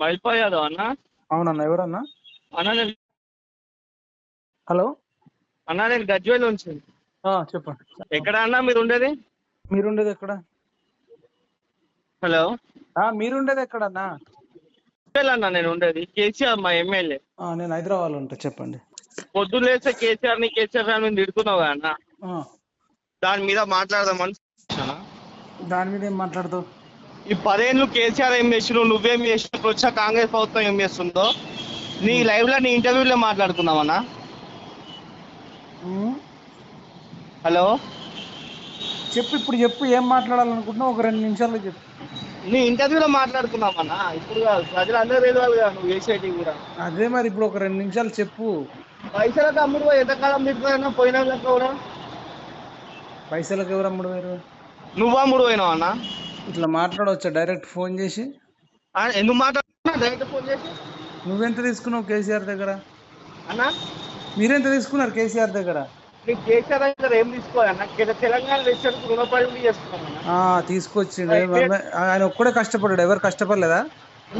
మైల్పాయ్ యాదవ్ అన్న. అవునన్నా ఎవరన్నా? అన్న నేను హలో? అన్న నేను గజ్వేల్ నుంచి. చెప్పండి. ఎక్కడ అన్న మీరు ఉండేది మీరుండేది ఎక్కడ? హలో? మీరుండేది ఎక్కడన్నా? అన్న నేను ఉండేది కేసీఆర్ మా ఎమ్మెల్యే. నేను హైదరాబాద్లో ఉంటా చెప్పండి. పొద్దున్న లేస్తే కేసీఆర్ని కేసీఆర్ అని తిడుతున్నావు అన్న. దాని మీద మాట్లాడదామని అన్న. దాని మీద ఏం మాట్లాడతావు? ఈ పదేళ్ళు కేసీఆర్ ఏం చేసినావు నువ్వేం చేసినావు వచ్చా కాంగ్రెస్ ప్రభుత్వం ఏం చేస్తుందో? నీ లైవ్లో నీ ఇంటర్వ్యూలో మాట్లాడుకుందామన్నా. ఉమ్, హలో? చెప్పు ఇప్పుడు చెప్పు ఏం మాట్లాడాలనుకుంటున్నావు? ఒక రెండు నిమిషాల్లో చెప్పు. నీ ఇంటర్వ్యూలో మాట్లాడుకుందామన్నా. ఇప్పుడు కాదు ప్రజలందరూ తెలియాలి కదా నువ్వు చేసేటి కూడా. అదే మరి ఇప్పుడు ఒక రెండు నిమిషాలు చెప్పు. పైసలకు అమ్ముడు ఎంతకాలం తిప్పుతున్నా పోయినా కూడా పైసలకు ఎవరు అమ్ముడు వేరు నువ్వు అమ్ముడు పోయినావు అన్న ఇట్లా మాట్లాడవచ్చా డైరెక్ట్ ఫోన్ చేసి? ఎందుకు మాట్లాడుతున్నా? డైరెక్ట్ ఫోన్ చేసి? నువ్వెంత తీసుకున్నావు కేసీఆర్ దగ్గర? అన్న? మీరెంత తీసుకున్నారు కేసీఆర్ దగ్గర? నీకు కేసీఆర్ దగ్గర ఏం తీసుకోవాలన్న కింద తెలంగాణ రుణపడి చేస్తున్నాం తీసుకొచ్చిండు. ఆయన ఒక్కడే కష్టపడ్డాడు. ఎవరు కష్టపడలేదా?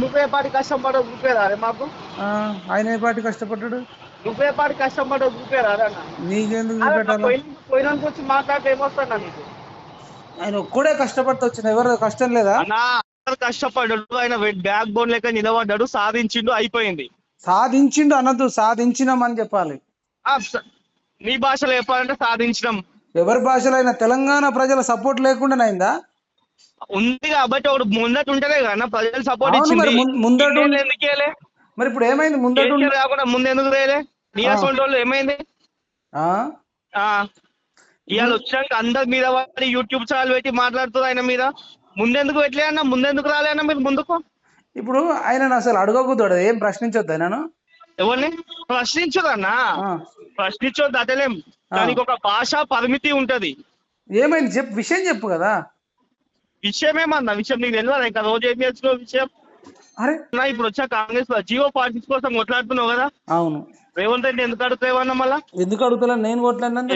నువ్వే పాటి కష్టం పడవు రూపేరా అరే మాకు ఆయన ఏ పాటి కష్టపడ్డాడు? నువ్వే పాటి కష్టం పడవు రూపేరా అరే అన్న. నీకెందుకు అరే, చూపెట్టాలి? పోయిన- పోయినానికి వచ్చి మాట్లాడితే ఏమొస్తాను నీకు? ఆయన ఒక్కడే కష్టపడితే వచ్చిన ఎవరు కష్టం లేదా? కష్టపడ్డాడు ఆయన బ్యాక్ బోన్ లెక్క నిలబడ్డాడు సాధించిండు అయిపోయింది. సాధించిండు అనద్దు సాధించినామని చెప్పాలి. ఆ, స- నీ భాషలో చెప్పాలంటే సాధించినాం. ఎవరి భాషలో అయినా తెలంగాణ ప్రజల సపోర్ట్ లేకుండా అయిందా? ఉంది కాబట్టి ఒకడు ముందట ఉంటేనే కదా ప్రజలు సపోర్ట్ ఇచ్చింది. ముం- ముందట ఇన్నేళ్ళు ఉండి- ఎందుకు ఇయ్యలే? మరి ఇప్పుడు ఏమైంది? ముందట కాకుండా ముందు ఎందుకు వేయలే నీరసం వాళ్ళు ఏమైంది? ఇవాళ వచ్చినాక అందరి మీద వాడి యూట్యూబ్ ఛానల్ పెట్టి మాట్లాడుతుంది ఆయన మీద. ముందెందుకు పెట్టలే అన్న? ముందెందుకు రాలే అన్న మీరు ముందుకు? ఇప్పుడు ఆయన అసలు అడగకూడదు ఏం ప్రశ్నించొద్దు నేను ఎవరిని? ప్రశ్నించదన్నా ప్రశ్నించొద్దు అటలేం దానికి ఒక భాష పరిమితి ఉంటది. ఏమైంది? చెప్పు విషయం చెప్పు కదా. విషయం ఏమన్నా విషయం నీకు తెలియదు ఇంకా రోజు ఏం చేస్తున్నావు విషయం? అరే. ఇప్పుడు వచ్చా కాంగ్రెస్ జియో పార్టీస్ కోసం కొట్లాడుతున్నావు కదా. అవును. రేవంత్ రెడ్డి ఎందుకు అడుగుతావన్నా మళ్ళా? ఎందుకు అడుగుతలేను? నేను కొట్లాడినంత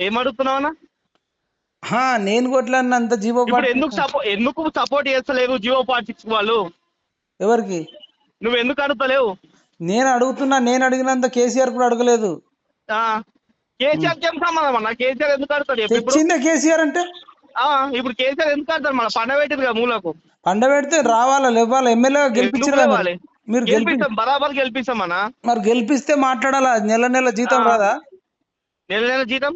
ఏం అడుగుతున్నావు అన్న నేను కొట్లాడినంత జీవో ఇప్పుడు పార్టీ ఎందుకు సపో ఎందుకు సపోర్ట్ చేస్తలేరు జియో పార్టీస్ వాళ్ళు? ఎవరికి? నువ్వు ఎందుకు అడుగుతలేవు? నేను అడుగుతున్నా నేను అడిగినంత కేసీఆర్ కూడా అడగలేదు. ఆ కేసీఆర్ ఏం సంబంధం అన్న? కేసీఆర్ ఎందుకు ఇప్పుడు? తెచ్చిందే కేసీఆర్ అంటే? ఆ, ఇప్పుడు కేసీఆర్ ఎందుకు ఆడతాడు మన పండ పెట్టింది కదా మూలకు. పండ పెడితే రావాలా లేవాలా ఎమ్మెల్యే లేవాలి? మరి. మీరు గెలిపి గెలిపిస్తాం బరాబర్ గెలిపిస్తాం అన్న. మరి గెలిపిస్తే మాట్లాడాలా? నెల నెల జీతం. రాదా? నెల నెల జీతం?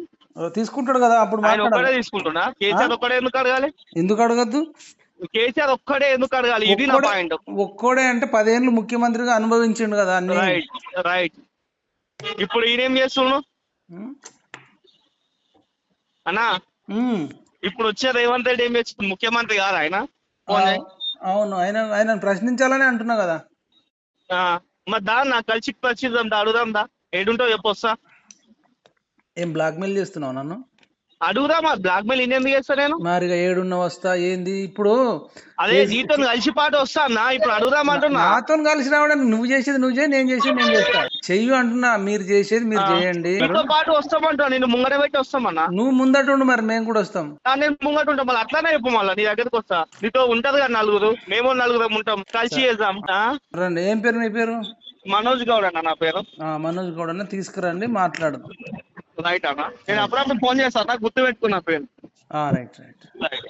తీసుకుంటాడు కదా అప్పుడు ఆయన ఒక్కడే తీసుకుంటున్నా? కేసీఆర్ ఒక్కడే ఎందుకు అడగాలి? ఎందుకు అడగద్దు? కేసీఆర్ ఒక్కడే ఎందుకు అడగాలి? ఇది నా పాయింట్ ఒక్కోడే అంటే పదేళ్ళు ముఖ్యమంత్రిగా అనుభవించిండు కదా అన్ని. రైట్ రైట్ ఇప్పుడు ఈయనేం చేస్తున్నాడు. అన్నా. ఇప్పుడు వచ్చే రేవంత్ రెడ్డి ఏం చేస్తుంది ముఖ్యమంత్రి కాదు ఆయన. అవును ఆయన ఆయన ప్రశ్నించాలని అంటున్నా కదా. ఆ, మరి దా నాకు కలిసి పరిచిద్దాం దా అడుగుదాం దా. ఏడుంటావు చెప్పొస్తా. ఏం బ్లాక్ మెయిల్ చేస్తున్నావు నన్ను? అడుగుదా మా బ్లాక్ మెయిల్ ఇన్ని ఎందుకు చేస్తా నేను? మరి ఏడున్న వస్తా ఏంది? ఇప్పుడు అదే నీతో కలిసి పాటు వస్తా అన్న ఇప్పుడు అడుగుదామంటున్నా నాతో కలిసి రావడం నువ్వు చేసేది నువ్వు చేయి నేను చేసేది నేను చేస్తా. చెయ్యి అంటున్నా మీరు చేసేది మీరు చేయండి. నీతో పాటు వస్తామంటా నేను ముంగట పెట్టి వస్తామన్నా. నువ్వు ముందటుండు మరి మేము కూడా వస్తాం. నేను ముంగట ఉంటాం మళ్ళీ అట్లానే చెప్పు మళ్ళీ నీ దగ్గరికి వస్తా. నీతో ఉంటది కదా నలుగురు మేము నలుగురు ఉంటాం కలిసి చేద్దాం? రండి ఏం పేరు నీ పేరు? మనోజ్ గౌడ్ అన్న నా పేరు. ఆ, మనోజ్ గౌడ తీసుకురండి మాట్లాడదాం. రైట్ అన్న. నేను అప్పుడప్పుడు ఫోన్ చేస్తాను గుర్తు పెట్టుకున్నా పేరు. Right right right